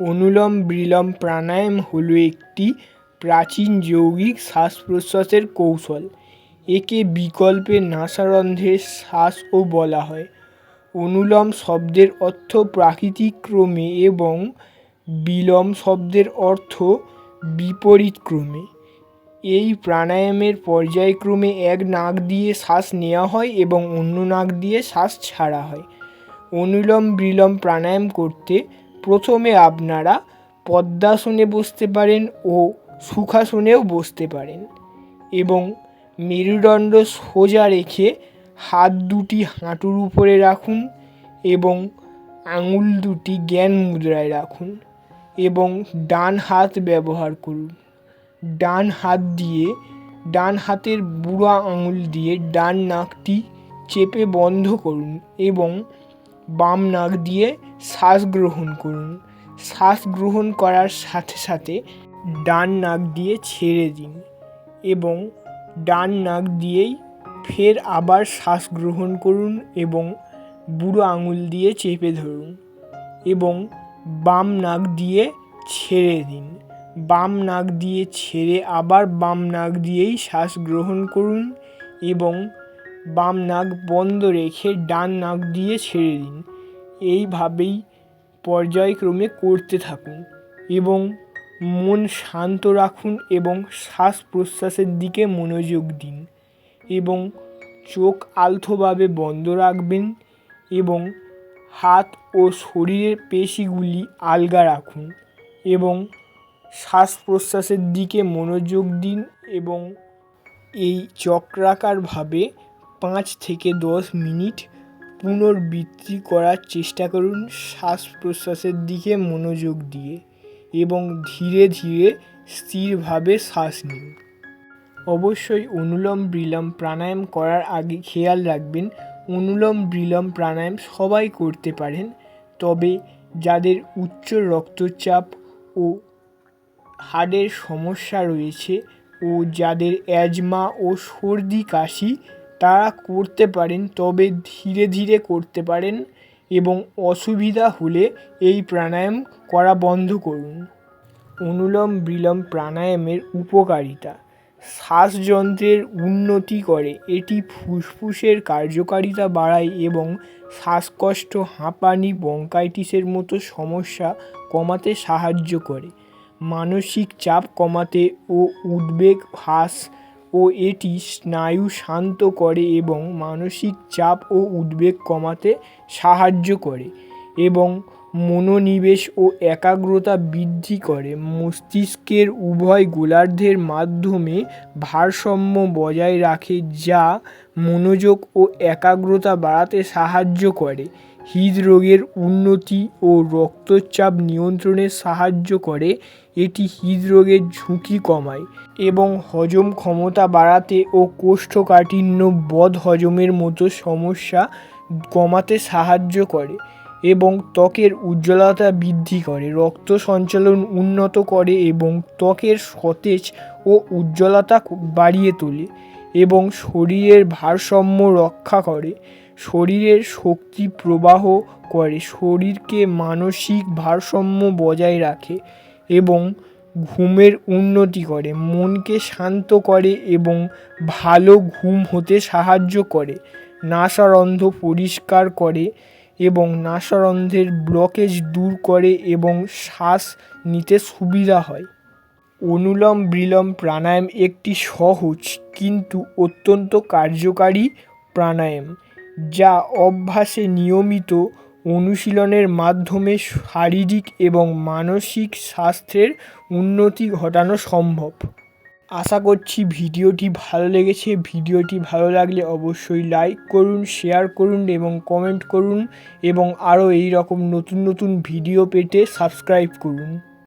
অনুলোম বিলোম প্রাণায়াম হলো একটি প্রাচীন যৌগিক শ্বাস প্রশ্বাসের কৌশল। একে বিকল্পে নাসারন্ধ্রের শ্বাসও বলা হয়। অনুলোম শব্দের অর্থ প্রাকৃতিক ক্রমে এবং বিলোম শব্দের অর্থ বিপরীত ক্রমে। এই প্রাণায়ামের পর্যায়ক্রমে এক নাক দিয়ে শ্বাস নেওয়া হয় এবং অন্য নাক দিয়ে শ্বাস ছাড়া হয়। অনুলোম বিলোম প্রাণায়াম করতে প্রথমে আপনারা পদ্মাসনে বসতে পারেন ও সুখাসনেও বসতে পারেন এবং মেরুদণ্ড সোজা রেখে হাত দুটি হাঁটুর উপরে রাখুন এবং আঙুল দুটি জ্ঞান মুদ্রায় রাখুন এবং ডান হাত ব্যবহার করুন। ডান হাত দিয়ে, ডান হাতের বুড়া আঙুল দিয়ে ডান নাকটি চেপে বন্ধ করুন এবং বাম নাক দিয়ে শ্বাস গ্রহণ করুন। শ্বাস গ্রহণ করার সাথে সাথে ডান নাক দিয়ে ছেড়ে দিন এবং ডান নাক দিয়েই ফের আবার শ্বাস গ্রহণ করুন এবং বুড়ো আঙুল দিয়ে চেপে ধরুন এবং বাম নাক দিয়ে ছেড়ে দিন। বাম নাক দিয়ে ছেড়ে আবার বাম নাক দিয়েই শ্বাস গ্রহণ করুন এবং বাম নাক বন্ধ রেখে ডান নাক দিয়ে ছেড়ে দিন। এইভাবেই পর্যায়ক্রমে করতে থাকুন এবং মন শান্ত রাখুন এবং শ্বাস প্রশ্বাসের দিকে মনোযোগ দিন এবং চোখ আলতোভাবে বন্ধ রাখবেন এবং হাত ও শরীরের পেশিগুলি আলগা রাখুন এবং শ্বাস প্রশ্বাসের দিকে মনোযোগ দিন এবং এই চক্রাকারভাবে পাঁচ থেকে দশ মিনিট পুনরাবৃত্তি করার চেষ্টা করুন শ্বাস প্রশ্বাসের দিকে মনোযোগ দিয়ে এবং ধীরে ধীরে স্থিরভাবে শ্বাস নিন। অবশ্যই অনুলোম বিলম প্রাণায়াম করার আগে খেয়াল রাখবেন, অনুলোম বিলম প্রাণায়াম সবাই করতে পারেন, তবে যাদের উচ্চ রক্তচাপ ও হাড়ের সমস্যা রয়েছে ও যাদের অ্যাজমা ও সর্দি কাশি তারা করতে পারেন, তবে ধীরে ধীরে করতে পারেন এবং অসুবিধা হলে এই প্রাণায়াম করা বন্ধ করুন। অনুলোম বিলোম প্রাণায়ামের উপকারিতা। শ্বাসযন্ত্রের উন্নতি করে, এটি ফুসফুসের কার্যকারিতা বাড়ায় এবং শ্বাসকষ্ট, হাঁপানি, ব্রঙ্কাইটিসের মতো সমস্যা কমাতে সাহায্য করে। মানসিক চাপ কমাতে ও উদ্বেগ হ্রাস ও এটি স্নায়ু শান্ত করে এবং মানসিক চাপ ও উদ্বেগ কমাতে সাহায্য করে এবং মনোনিবেশ ও একাগ্রতা বৃদ্ধি করে। মস্তিষ্কের উভয় গোলার্ধের মাধ্যমে ভারসাম্য বজায় রাখে যা মনোযোগ ও একাগ্রতা বাড়াতে সাহায্য করে। হৃদরোগের উন্নতি ও রক্তচাপ নিয়ন্ত্রণে সাহায্য করে। এটি হৃদরোগের ঝুঁকি কমায় এবং হজম ক্ষমতা বাড়াতে ও কোষ্ঠকাঠিন্য বদহজমের মতো সমস্যা কমাতে সাহায্য করে এবং ত্বকের উজ্জ্বলতা বৃদ্ধি করে। রক্ত সঞ্চালন উন্নত করে এবং ত্বকের সতেজ ও উজ্জ্বলতা বাড়িয়ে তোলে এবং শরীরের ভারসাম্য রক্ষা করে। শরীরের শক্তি প্রবাহ করে, শরীরকে মানসিক ভারসাম্য বজায় রাখে এবং ঘুমের উন্নতি করে, মনকে শান্ত করে এবং ভালো ঘুম হতে সাহায্য করে নাসারন্ধ্র পরিষ্কার করে এবং নাসারন্ধ্রের ব্লকেজ দূর করে এবং শ্বাস নিতে সুবিধা হয়। অনুলোম বিলোম প্রাণায়াম একটি সহজ কিন্তু অত্যন্ত কার্যকারী প্রাণায়াম। যা অভ্যাসে নিয়মিত অনুশীলনের মাধ্যমে শারীরিক এবং মানসিক স্বাস্থ্যের উন্নতি ঘটানো সম্ভব। আশা করছি ভিডিওটি ভালো লেগেছে। ভিডিওটি ভালো লাগলে অবশ্যই লাইক করুন শেয়ার করুন এবং কমেন্ট করুন এবং আরও এই রকম নতুন নতুন ভিডিও পেতে সাবস্ক্রাইব করুন।